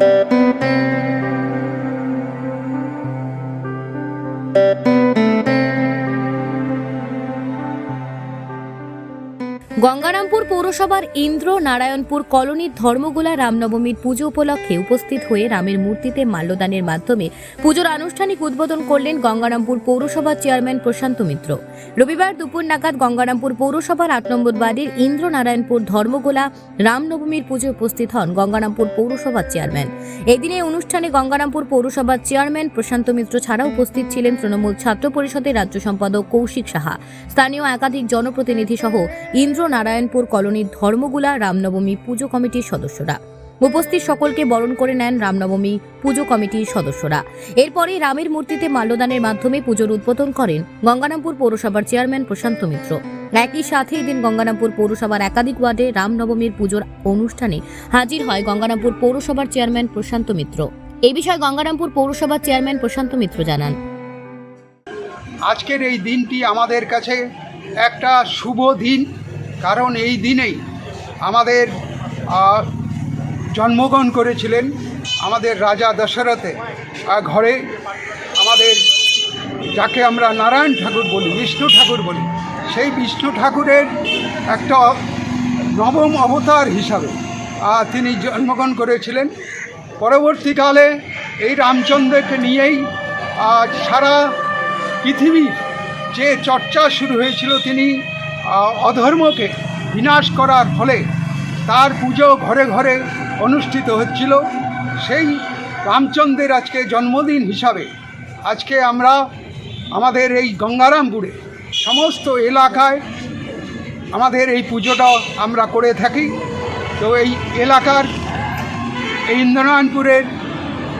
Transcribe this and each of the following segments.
Música Gangarampur পৌরসভার ইন্দ্র নারায়ণপুর কলোনির ধর্মগোলা রামনবমীর পুজো উপলক্ষে উপস্থিত হয়ে রামের মূর্তিতে মাল্যদানের মাধ্যমে পুজোর আনুষ্ঠানিক উদ্বোধন করলেন গঙ্গারামপুর পৌরসভার চেয়ারম্যান প্রশান্ত মিত্র। রবিবার দুপুর নাগাদ গঙ্গারামপুর পৌরসভার আট নম্বর বাড়ির ইন্দ্র নারায়ণপুর ধর্মগোলা রামনবমীর পুজো উপস্থিত হন গঙ্গারামপুর পৌরসভার চেয়ারম্যান। এদিনে অনুষ্ঠানে গঙ্গারামপুর পৌরসভার চেয়ারম্যান প্রশান্ত মিত্র ছাড়াও উপস্থিত ছিলেন তৃণমূল ছাত্র পরিষদের রাজ্য সম্পাদক কৌশিক সাহা। স্থানীয় একাধিক জনপ্রতিনিধি সহ ইন্দ্র নারায়ণপুর কলোনির ধর্মগুলা রামনবমী পুজো কমিটির সদস্যরা। উপস্থিত সকলকে বরণ করে নেন রামনবমী পুজো কমিটির সদস্যরা। এরপরে রামের মূর্তিতে মাল্যদানের মাধ্যমে পুজোর উদ্বোধন করেন গঙ্গারামপুর পৌরসভার চেয়ারম্যান প্রশান্ত মিত্র। একই সাথে এদিন গঙ্গারামপুর পৌরসভার একাধিক ওয়ার্ডে রামনবমীর পুজোর অনুষ্ঠানে হাজির হয় গঙ্গারামপুর পৌরসভার চেয়ারম্যান প্রশান্ত মিত্র। এই বিষয়ে গঙ্গারামপুর পৌরসভার চেয়ারম্যান প্রশান্ত মিত্র জানান। আজকের এই দিনটি আমাদের কাছে একটা শুভ দিন। কারণ এই দিনেই আমাদের জন্মগ্রহণ করেছিলেন আমাদের রাজা দশরথে। ঘরে আমাদের যাকে আমরা নারায়ণ ঠাকুর বলি বিষ্ণু ঠাকুর বলি সেই বিষ্ণু ঠাকুরের একটা নবম অবতার হিসাবে তিনি জন্মগ্রহণ করেছিলেন। পরবর্তীকালে এই রামচন্দ্রকে নিয়েই আহ, সারা পৃথিবীর যে চর্চা শুরু হয়েছিল তিনি অধর্মকে বিনাশ করার ফলে তার পুজো ঘরে ঘরে অনুষ্ঠিত হচ্ছিল। সেই রামচন্দ্রের আজকে জন্মদিন হিসাবে আজকে আমরা আমাদের এই গঙ্গারামপুরে সমস্ত এলাকায় আমাদের এই পুজোটা আমরা করে থাকি। তো এই এলাকার, এই ইন্দ্রনারায়ণপুরের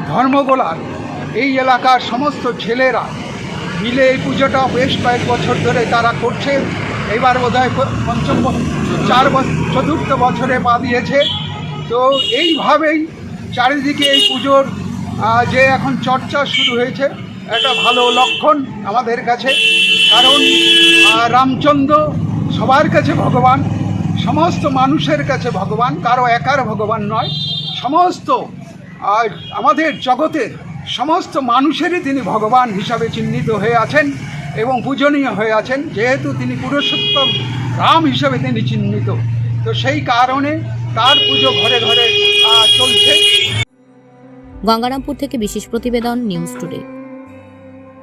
ধর্মগোলার এই এলাকার সমস্ত ছেলেরা মিলে এই পুজোটা বেশ কয়েক বছর ধরে তারা করছে। এবার বোধ হয় পঞ্চম চার চতুর্থ বছরে পা দিয়েছে। তো এইভাবেই চারিদিকে এই পুজোর যে এখন চর্চা শুরু হয়েছে, একটা ভালো লক্ষণ আমাদের কাছে। কারণ রামচন্দ্র সবার কাছে ভগবান, সমস্ত মানুষের কাছে ভগবান, কারও একার ভগবান নয়। সমস্ত আমাদের জগতের সমস্ত মানুষেরই তিনি ভগবান হিসাবে চিহ্নিত হয়ে আছেন এবং পূজনীয় হয়ে আছেন। যেহেতু তিনি পুরুষোত্তম রাম হিসাবে তিনি চিহ্নিত। তো সেই কারণে তার পুজো ঘরে ঘরে চলছে। গঙ্গারামপুর থেকে বিশেষ প্রতিবেদন, নিউজ টুডে।